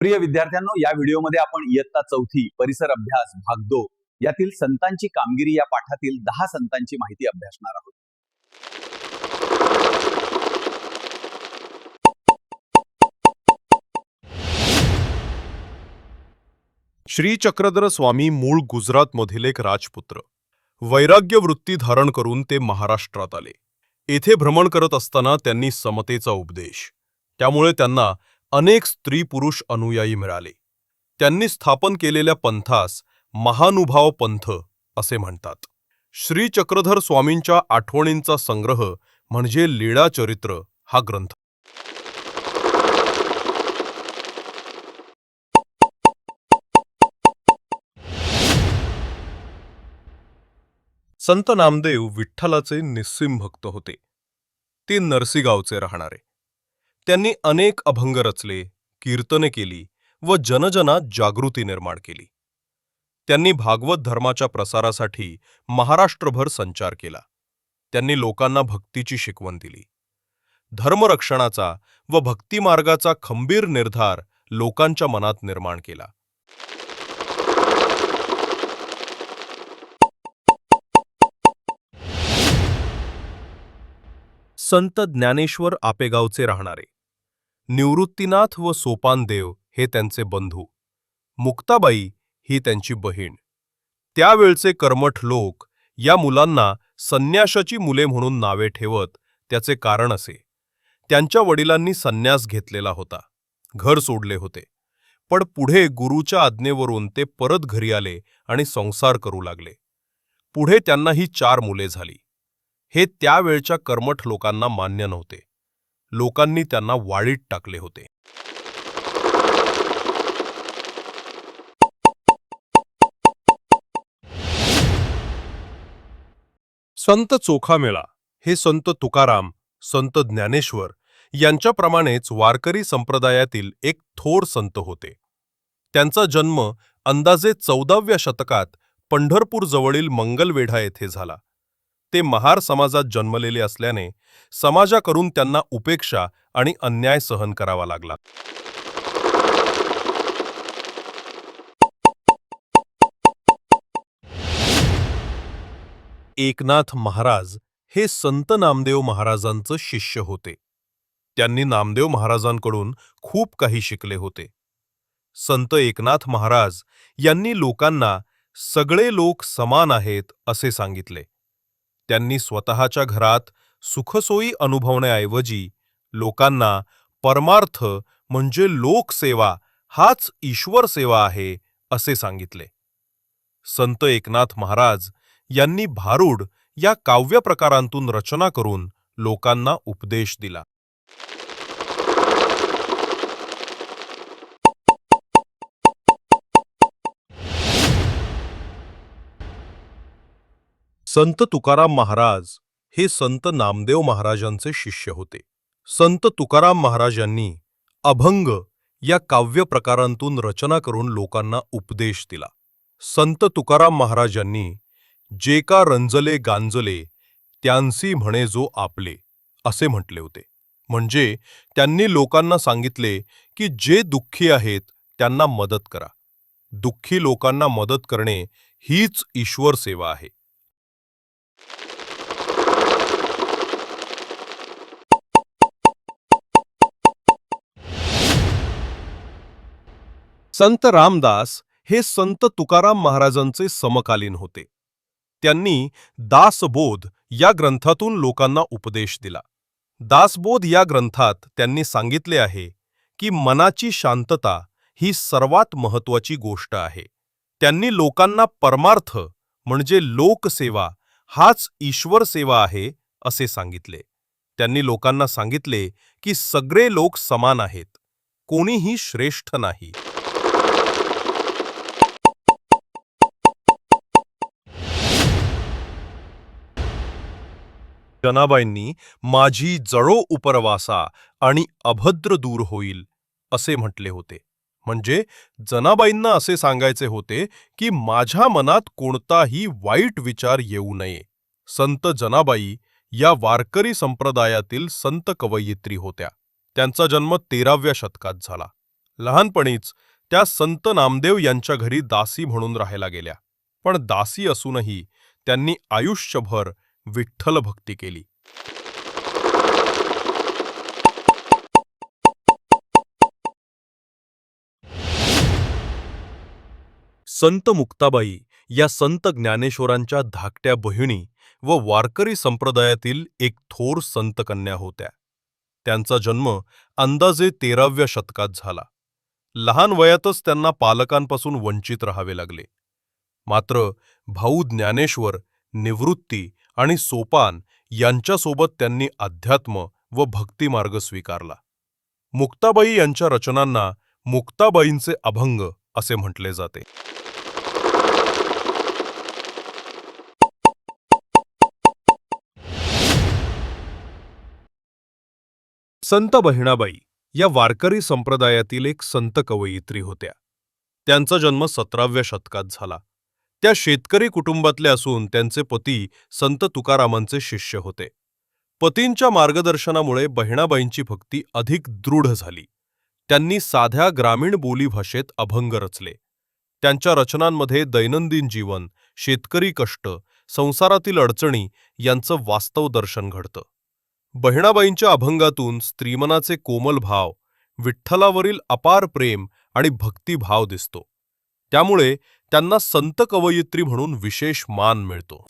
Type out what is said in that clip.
प्रिय विद्यार्थ्यांनो या व्हिडिओमध्ये आपण इयत्ता चौथी परिसर अभ्यास भाग दो यातील संतांची कामगिरी या पाठातील दहा संतांची माहिती अभ्यासणार आहोत. श्री चक्रधर स्वामी मूळ गुजरातमधील एक राजपुत्र. वैराग्य वृत्ती धारण करून ते महाराष्ट्रात आले. येथे भ्रमण करत असताना त्यांनी समतेचा उपदेश. त्यामुळे त्यांना अनेक स्त्री पुरुष अनुयायी मिळाले. त्यांनी स्थापन केलेल्या पंथास महानुभाव पंथ असे म्हणतात. श्री चक्रधर स्वामींच्या आठवणींचा संग्रह म्हणजे लीळा चरित्र हा ग्रंथ. संत नामदेव विठ्ठलाचे निस्सिम भक्त होते. ते नरसिगावचे राहणारे. त्यांनी अनेक अभंग रचले कीर्तने केली व जनजनात जागृती निर्माण केली. त्यांनी भागवत धर्माच्या प्रसारासाठी महाराष्ट्रभर संचार केला. त्यांनी लोकांना भक्तीची शिकवण दिली. धर्मरक्षणाचा व भक्तिमार्गाचा खंबीर निर्धार लोकांच्या मनात निर्माण केला. संत ज्ञानेश्वर आपेगावचे राहणारे निवृत्तीनाथ व सोपानदेव हे त्यांचे बंधू. मुक्ताबाई ही त्यांची बहीण. त्यावेळचे कर्मठ लोक या मुलांना संन्याशाची मुले म्हणून नावे ठेवत त्याचे कारण असे. त्यांच्या वडिलांनी संन्यास घेतलेला होता. घर सोडले होते. पण पुढे गुरुच्या आज्ञेवरून ते परत घरी आले आणि संसार करू लागले. पुढे त्यांना ही चार मुले झाली. हे त्यावेळच्या कर्मठ लोकांना मान्य नव्हते. लोकांनी त्यांना वाळीत टाकले होते. संत चोखामेळा हे संत तुकाराम संत ज्ञानेश्वर यांच्याप्रमाणेच वारकरी संप्रदायातील एक थोर संत होते. त्यांचा जन्म अंदाजे चौदाव्या शतकात पंढरपूरजवळील मंगलवेढा येथे झाला. ते महार समाजात जन्मलेले असल्याने समाजाकडून त्यांना उपेक्षा आणि अन्याय सहन करावा लागला. एकनाथ महाराज हे संत नामदेव महाराजांचं शिष्य होते. त्यांनी नामदेव महाराजांकडून खूप काही शिकले होते. संत एकनाथ महाराज यांनी लोकांना सगळे लोक समान आहेत असे सांगितले. त्यांनी स्वतःच्या घरात सुखसोयी अनुभवण्याऐवजी लोकांना परमार्थ म्हणजे लोकसेवा हाच ईश्वर सेवा आहे असे सांगितले. संत एकनाथ महाराज यांनी भारूड या काव्य प्रकारांतून रचना करून लोकांना उपदेश दिला. संत तुकाराम महाराज हे संत नामदेव महाराजांचे शिष्य होते. संत तुकाराम महाराजांनी अभंग या काव्य प्रकारांतून रचना करून लोकांना उपदेश दिला. संत तुकाराम महाराजांनी जे का रंजले गांजले त्यांसी म्हणे जो आपले असे म्हटले होते. म्हणजे त्यांनी लोकांना सांगितले की जे दुःखी आहेत त्यांना मदत करा. दुःखी लोकांना मदत करणे हीच ईश्वर सेवा आहे. संत रामदास हे संत तुकाराम महाराजांचे समकालीन होते. त्यांनी दासबोध या ग्रंथातून लोकांना उपदेश दिला. दासबोध या ग्रंथात त्यांनी सांगितले आहे की मनाची शांतता ही सर्वात महत्वाची गोष्ट आहे. त्यांनी लोकांना परमार्थ म्हणजे लोकसेवा हाच ईश्वर सेवा आहे असे सांगितले. त्यांनी लोकांना सांगितले की सगळे लोक समान आहेत. कोणीही श्रेष्ठ नाही. जनाबाईंनी माझी जळो उपरवासा आणि अभद्र दूर होईल असे म्हटले होते. म्हणजे जनाबाईंना असे सांगायचे होते की माझ्या मनात कोणताही वाईट विचार येऊ नये. संत जनाबाई या वारकरी संप्रदायातील संत कवयित्री होत्या. त्यांचा जन्म तेराव्या शतकात झाला. लहानपणीच त्या संत नामदेव यांच्या घरी दासी म्हणून राहायला गेल्या. पण दासी असूनही त्यांनी आयुष्यभर विठ्ठल भक्ती केली. संत मुक्ताबाई या संत ज्ञानेश्वरांच्या धाकट्या बहिणी व वारकरी संप्रदायातील एक थोर संत कन्या होत्या. त्यांचा जन्म अंदाजे तेराव्या शतकात झाला. लहान वयातच त्यांना पालकांपासून वंचित राहावे लागले. मात्र भाऊ ज्ञानेश्वर निवृत्ती आणि सोपान यांच्यासोबत त्यांनी अध्यात्म व भक्तिमार्ग स्वीकारला. मुक्ताबाई यांच्या रचनांना मुक्ताबाईंचे अभंग असे म्हटले जाते. संत बहिणाबाई या वारकरी संप्रदायातील एक संत कवयित्री होत्या. त्यांचा जन्म सतराव्या शतकात झाला. त्या शेतकरी कुटुंबातले असून त्यांचे पती संत तुकारामांचे शिष्य होते. पतींच्या मार्गदर्शनामुळे बहिणाबाईंची भक्ती अधिक दृढ झाली. त्यांनी साध्या ग्रामीण बोलीभाषेत अभंग रचले. त्यांच्या रचनांमध्ये दैनंदिन जीवन शेतकरी कष्ट संसारातील अडचणी यांचं वास्तव दर्शन घडतं. बहिणाबाईंच्या अभंगातून स्त्रीमनाचे कोमल भाव विठ्ठलावरील अपार प्रेम आणि भक्तिभाव दिसतो. त्यामुळे त्यांना संत कवयित्री म्हणून विशेष मान मिळतो.